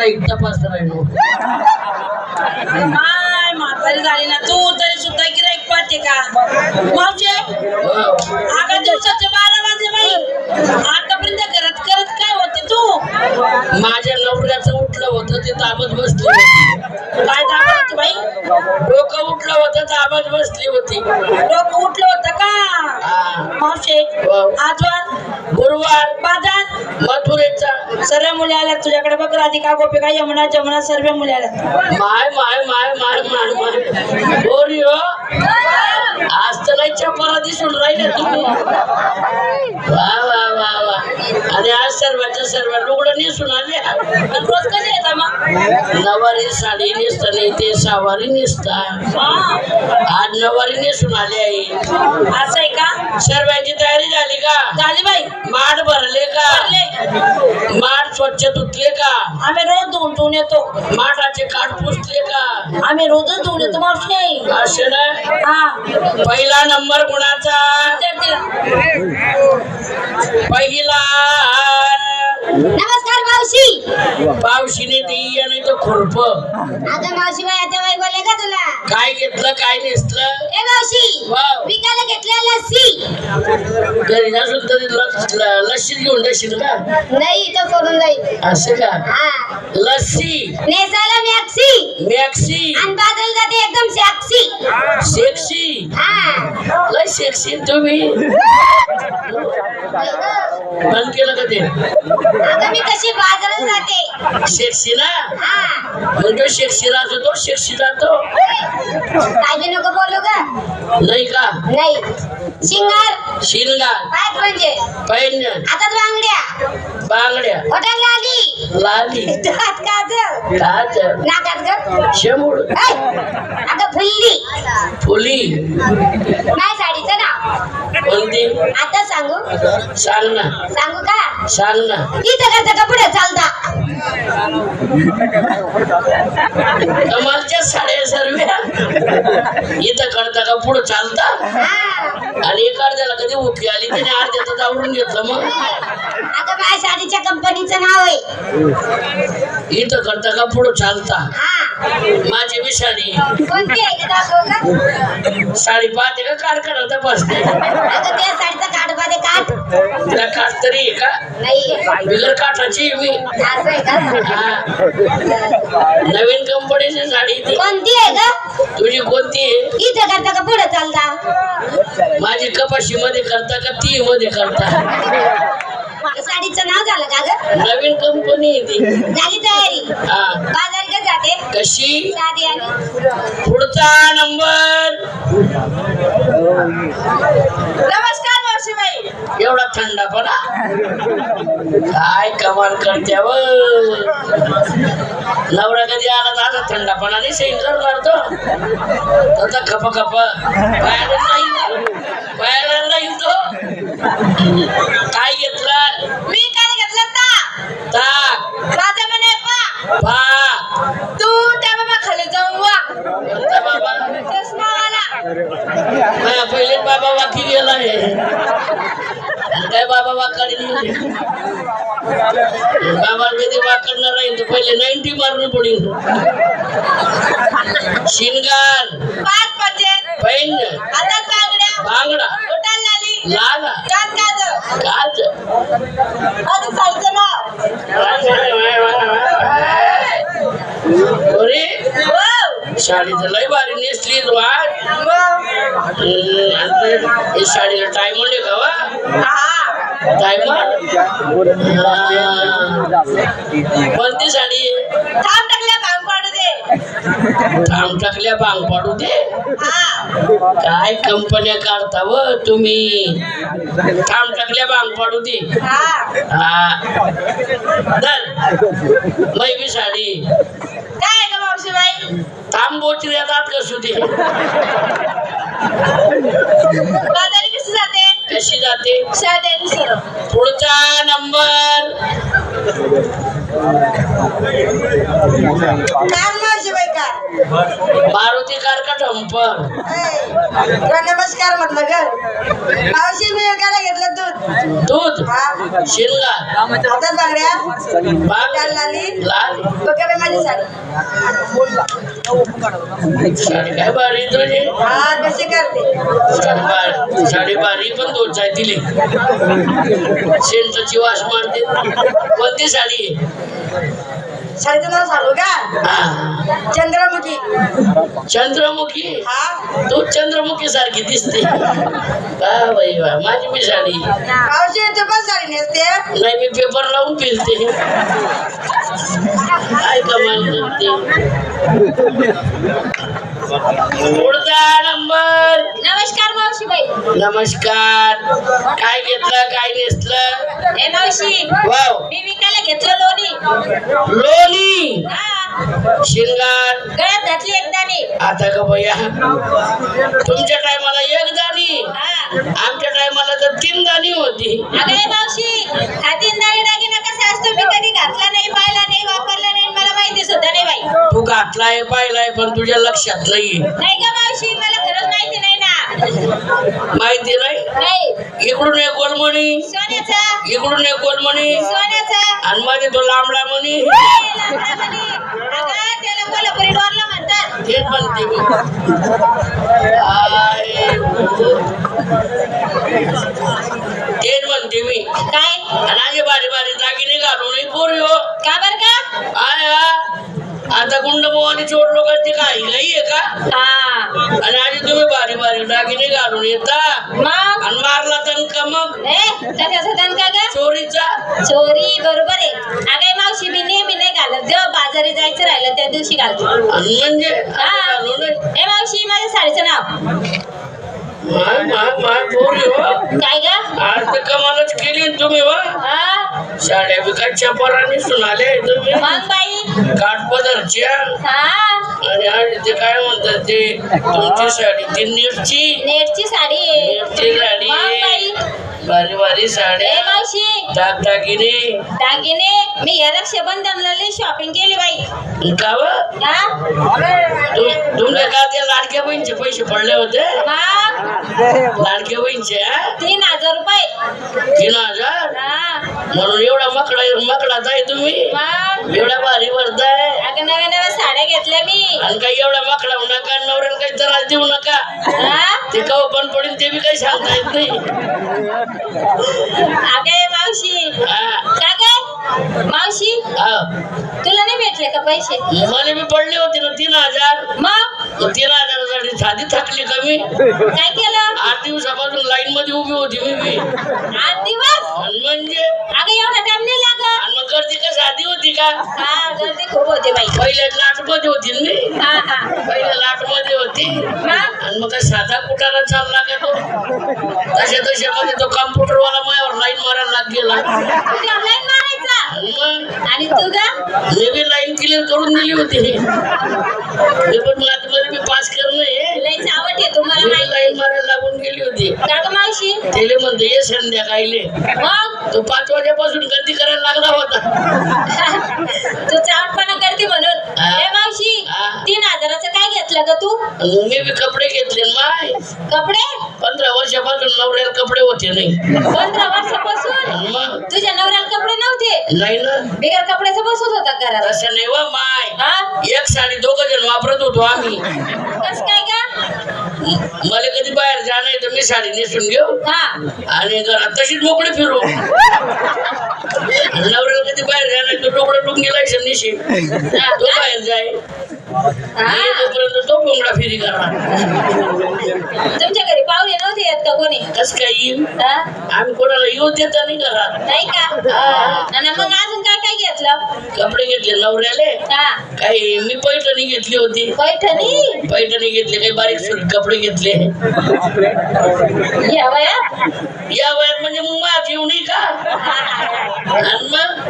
मी मला गिराईक तपास राहिलो माय म्हातारी झाली ना तू तरी सुद्धा गिराईक पाहते का मावचे आगा दिवसाचे बारा वाजले बाई आतापर्यंत घरात करत काय होते तू माझ्या नवऱ्याचं उठलं होतं ते ताबत बसली होती काय दाखवते बाई डोकं उठलं होतं ताबत बसली होती डोकं उठलं होतं का हा. मावशे हो. आजवर गुरुवार बाजार मथुरेचा सर्व मुली आल्या तुझ्याकडे बघ राधिका गोपिका यमुना जमुना सर्व मुली माय माय माय माय माय माय. गोरी हो आज तर लई चपरा दिसून राहिले तुम्ही. आणि आज सर्वांच्या सर्व लुगडं नेसून आले. रोज कधी येतात मग? नवारी साडी नेसता नाही ते सवारी नेसता हा, आज नवारी नेसून आले आहे असं आहे का? सर्वांची तयारी झाली का? झाली बाई. माठ भरले का. माठ स्वच्छ धुतले का? आम्ही रोज धुवून धुवून येतो. माठाचे काठ पुसले का? आम्ही रोजच धुवून येतो मावशी. असे ना? हा. पहिला नंबर कोणाचा. पहिला. नमस्कार मावशी. पावशीने देई आणि तो खुरप. आता मावशी बाई आता बाई बोलले का तुला? काय घेतलं काय नेसलं? ए मावशी वाव. विकायला घेतल्या लस्सी? घरी असून तरी ल- लस्सी घेऊन जाशील का? नाही तो सोडून जाईल. असं का? हा. लस्सी. नेसायला मॅक्सी मॅक्सी आणि बाजूला जाते एकदम सॅक्सी. सेक्सी. हा. सेक्सी तुम्ही बंद केलं का ते? मी कशी बाजारात जाते. सेक्सी ना? हा. म्हणजे सेक्सी राहतो तो सेक्सी काय बी नको बोलू का नाही का? नाही. शिंगार. शिलगार काय म्हणजे. पैंजण. हातात बांगड्या. बांगड्या. हॉटेल आली लाली. हात काजल काच नाकात ग? ऐ, अगं फुल्ली. फुली. कोणती आता सांगू? सांग ना. सांगू का? सांग ना. इथं करता का पुढे? चालता. कमालच्या साड्या सर्व इथं करता का पुढं? चालता. हा. आणि एक अर्ध्याला कधी उठी आली? त्याने अर्ध्याचं आवडून घेतलं मग. अगं माझ्या साडीच्या कंपनीचं नाव आहे? इथं करता का पुढं? चालता. हा. माझी बी साडी. कोणती आहे? का दाखवू का? साडी पाहते का? कारखाना तपासते त्या साडीचा काठमध्ये काठ तिला काठ तरी आहे का? नाही बिगर काठाची आहे मी. असं आहे का? हा. नवीन कंपनीची साडी ती. कोणती आहे का तुझी कोणती आहे? इथं करता का पुढे चालता? माझी कपाशी मध्ये करता का ती मध्ये करता? साडीचं नाव झालं का ग? नवीन कंपनी आहे ती. झाली तयारी. हा. बाजार का जाते? कशी? साडी आणि? पुढचा नंबर एवढा थंड पडा. काय कमाल करते व नवरा कधी आला तर आता थंडापणा नाही सैन करणार तो तसा खप खप. पायाला नाही. पायाला नाही तो. काय घेतलं? मी काय घेतलं ता? ताक माझा म्हणे पा. भात तू त्या बाबा खाली जाऊन वा कोणता बाबा चष्मावाला हा, पहिले बाबा वाकी गेला आहे काय बाबा वाकडे. बाबा कधी राहील तर पहिले नाईन्टी मारून पडेल शिनगार. पाच पचे पैन हातात बांगड्या बांगडा. उठाल लाली. लाला. कान काज. काच आणि साडीचं नाव. अरे. वाव. साडीचं लय भारी नेसली तू आज हे साडीला टायमर आहे का वा? कोणती साडी? थांब टाकल्या भांग पाडू दे. थांब टाकल्या बांग पाडू दे. हा. काय कंपन्या काढता व तुम्ही? थांब टाकल्या बांग पाडू दे. मै बी साडी. काय थांब बोचरी येतात कसू दे. कशी जाते? साध्याने सरळ पुढचा number. Car car. Maruti car का ऐ, तुला नमस्कार म्हटलं ग. मावशी मी एकाला घेतलं दूध. दूध? हा. शिंगा. हातात बांगड्या. बाग काल लाली. लाल डोक्याला माझी साडी. साडी काय बारी तुझी? हा कशी करते? साडी बारी साडी बारी पण दोन चाय दिली. शेणची वास मारते. कोणती साडी आहे? सांगू का? हा. चंद्रमुखी. चंद्रमुखी? हा. तू चंद्रमुखी सारखी दिसते. वा बाई वा माझी मी साडी. मावशी तू पण साडी नेसते? नाही मी पेपर लावून पिलते काय कमाल करते. पुढचा नंबर. नमस्कार नमस्कार. काय घेतलं काय नेसलं? ए मावशी वाव. मी विकायला घेतलं लोणी. लोणी? हा. शिंगार. गळ्यात घातली एकदाने. आता का भैया? तुमच्या टायमाला एक दाणी. हा. आमच्या टायमाला तर तीन दाणी होती. अगं ए मावशी घातलाय पाहिलाय पण तुझ्या लक्षात नाही माहिती नाही ना. माहिती नाही? नाही. इकडून एक गोलमणी इकडून एक गोलमणी आणि मध्ये तो लांबडा मणी म्हणे. तेच म्हणते मी. आय, तेच म्हणते मी. काय? आणि बारी बारी दागिने घालून पोरी हो. का बर का? आय. आता गुंडमोहाने चोर लोकांची काही नाही आहे का? हा. आणि आधी तुम्ही बारी बारी दागिने घालून येता. मग? आणि मारला तर मग? ए कशाचा दणका ग? चोरीचा? चोरी बरोबर आहे. अगं मावशी मी नेहमी नाही घालत जेव्हा बाजारी जायचं राहिलं त्या दिवशी घालतो. आणि म्हणजे? हा. ए मावशी माझ्या साडीचं नाव. माय माय माय पोरी हो. काय ग? आज तर कमालच केली तुम्ही वा हा. साड्या विकायच्या पराने सुनाले तुम्ही मग बाई हा. आणि आज ते काय म्हणतात ते तुमची साडी ती नेटची. नेटची साडी. नेटची साडी. मग बाई बारी बारी ए साड्या मावशी. दागदागिने दागिने. मी या रक्षाबंधनला लई शॉपिंग केली बाई. का व? हा? तुम- तुमच्या का त्या लाडक्या बहिणीचे पैसे पडले होते? मग लाडक्या बहिणीचे हा? तीन हजार रुपये. तीन हजार? हा. म्हणून एवढा मकडा मकडाच आहे तुम्ही? मग? एवढा भारी भरताय अगं नव्या नव्या साड्या घेतल्या मी. आणि काही एवढा मकडा होऊ नका नवऱ्याला काही त्रास देऊ नका. हा? ते कव बंद पडेल ते बी काही सांगता येत नाही. अगं ए मावशी. हा, का ग? मावशी हा. तुला नाही भेटले का पैसे? मला बी पडले होते ना तीन हजार. मग? तीन हजारासाठी साधी थकली कमी काय केलं? आठ दिवसापासून लाईन मध्ये उभी होती मी बी. आठ दिवस? आणि म्हणजे? अगं एवढा टाइम नाही गर्दी का साधी होती का? हा गर्दी खूप होते बाई. पहिले लाटमध्ये होती ना मी? हा हा. पहिले लाटमध्ये होती. मग आणि मग काय साधा कुठाला चालला का तो? तशा तशा मध्ये तो कम्प्युटर वाला माझ्यावर लाईन मारायला लाग गेला. मारायचा? मग? आणि तू ग मी बी लाईन क्लिअर करून दिली होती. मी पण माझ्यामध्ये मी पास करणं आहे लईच आवड आहे तुम्हाला माहिती. लाईन मारायला गेली होती. का ग मावशी म्हणते ये संध्याकाळीले. मग? तो पाच वाजेपासून गर्दी करायला लागला होता. तू चावटपणा करते म्हणून. ए मावशी. तीन हजाराचं काय घेतलं ग तू? मी बी कपडे घेतले ना माय कपडे? पंधरा वर्षापासून नवऱ्याला कपडे होते नाही. पंधरा वर्षापासून? मग? तुझ्या नवऱ्याला कपडे नव्हते? नाही ना. बिगर कपड्याचं बसत होता घरात. तसं नाही वा माय. हा? एक साडी दोघं जण वापरत होतो आम्ही. कस काय? मला कधी बाहेर जाणं आहे तर मी साडी नेसून घेऊ. हा. आणि घरात तशीच मोकळी फिरू. नवऱ्याला कधी बाहेर जाणं आहे तर डोकडं डुंगी लायसन निशी तो बाहेर जाय. तोपर्यंत तो कोंबडा फिरी करा तुमच्या घरी पाहुणे नव्हते येत का कोणी? कस काय येईल. हा? आम्ही कोणाला येऊ देता नाही घरात. नाही का? आणि मग अजून काय काय घेतलं? कपडे घेतले नवऱ्याले. हा. काही मी पैठणी घेतली होती. पैठणी? पैठणी घेतली काही बारीक सुरीक कपडे घेतले. या वयात या म्हणजे मग माझ येऊ नाही का? आणि मग.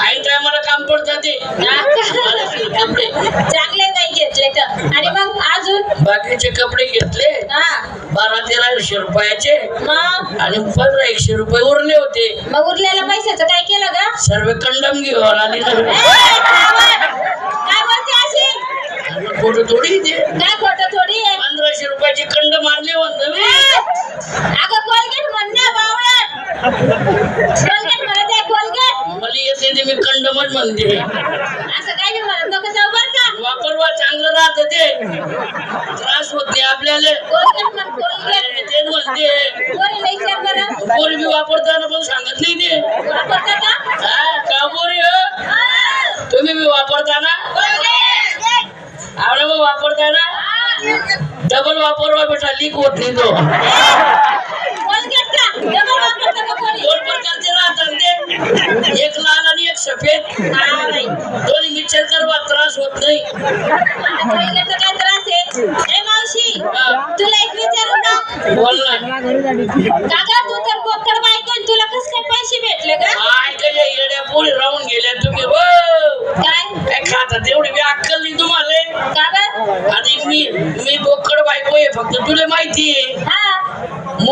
आई टायमाला काम पडतात ते हा. बारीक सुरीक कपडे. चांगले काही घेतले तर. आणि मग अजून? बाकीचे कपडे घेतले. हा. बारा तेरा एकशे रुपयाचे. मग? आणि पंधरा एकशे रुपये उरले होते. मग उरलेल्या पैशाचं काय केलं ग? सर्व कंडम घेऊन आली ना. ए, कावड! काय बोलते अशी फोटो थोडी काय खोटं थोडी? आहे पंधराशे रुपयाचे कंड मारले म्हणतो मी. अगं कोलगेट म्हणत आहे कोलगेट मला येते ते मी कंडमच म्हणते असं काही नाही म्हणत नको जाऊ बर का। वापरवा चांगलं राहत ते त्रास होत नाही आपल्याला कोलगेट म्हण कोलगेट तेच म्हणते कोणी लई विचार बरं पोरी बी वापरताना पण सांगत नाही ते? वापरता का हा, का हो? हा. तुम्ही बी वापरताना कोलगेट. मग वापरताना. डबल वापरवा बेटा लीक होत नाही तो कोलगेट का डबल प्रकारचे राहतात ते एक लाल आणि एक सफेद. दोन्ही मिक्सर करवा त्रास होत नाही. काय त्रास आहे ए मावशी तुला एक विचारू का? बोल ना. काका तू तर बोकड बायको तुला कस काय पैसे भेटले का? येड्या पोरी राहून गेल्या तुम्ही. हो काय? काय खाता तेवढी बी अक्कल नाही तुम्हाला. आणि मी मी बोकड बायको आहे फक्त तुला माहिती आहे.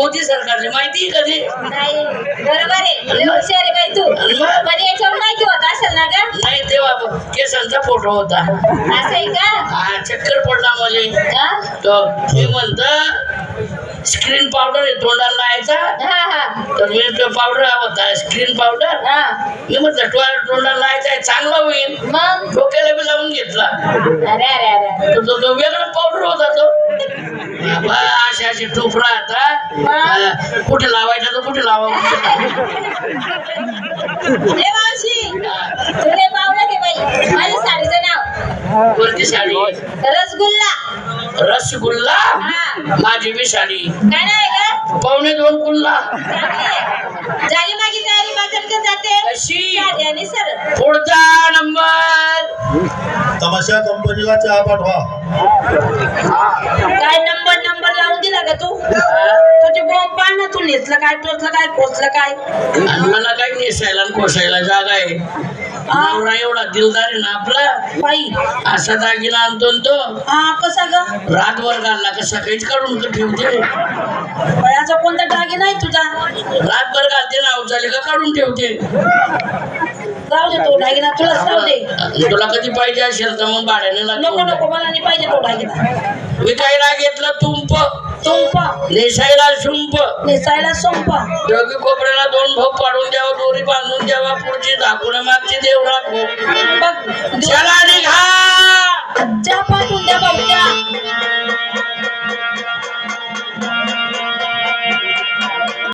मोदी सरकारले माहिती आहे कधी नाही बरोबर आहे. हुशार आहे बाई तू. पण याच्यावर माहिती होत असेल ना ग? नाही तेव्हा केसांचा फोटो होता. असं आहे का? हा चक्कर पडला मला हा? तो मी म्हणत स्क्रीन पावडर आहे तोंडाला लावायचा. हा हा. तर मी तो पावडर होता स्क्रीन पावडर हा. मी म्हटलं टोळा तोंडाला लावायचा आहे चांगला होईल. मग? डोक्याला बी लावून घेतला. अरे अरे अरे. तो तो तो वेगळा पावडर होता तो. बाबा, असे असे टूप राहता अं, कुठे लावायचा तो कुठे लावा ए मावशी. तुले पावलं ते बाई? माझ्या साडीचं नाव. कोणती साडी? रसगुल्ला. रसगुल्ला? हा. माझी बी साडी. काय नाही का पावणे दोन आहे. झाली माझी तयारी जाते? कशी साडी आणि सरळ पुढचा नंबर. तमाशा कंपनीला चहा पाठवा. काय नंबर नंबर लावून दिला का तू? तुझे बॉम्ब पाड ना तू नेसलं काय टोचलं काय कोचलं काय? आणि मला काही नेसायला आणि कोसायला जागा आहे. नवरा एवढा दिलदार आहे ना आपला बाई असा दागिना आणतो न तो. हा कसा ग? रातभर घालला का सकाळीच काढून तो ठेवते. बयाचा कोणता डागी नाही तुझा? रातभर घालते ना अवचाले का काढून ठेवते? जाऊ दे तो डागिना तुला जाऊ दे. तुला कधी पाहिजे असेल तर मग भाड्याने नको नको मला नाही पाहिजे तो डागिना विकायला घेतलं? तुंप. सोंप नेसायला शुंप नेसायला सोंप. दोघी कोपऱ्याला दोन भोग पाडून द्यावा दोरी बांधून द्यावा पुढची झाकुण्या मागची देव राखो बघ चला निघा! ज्या पाय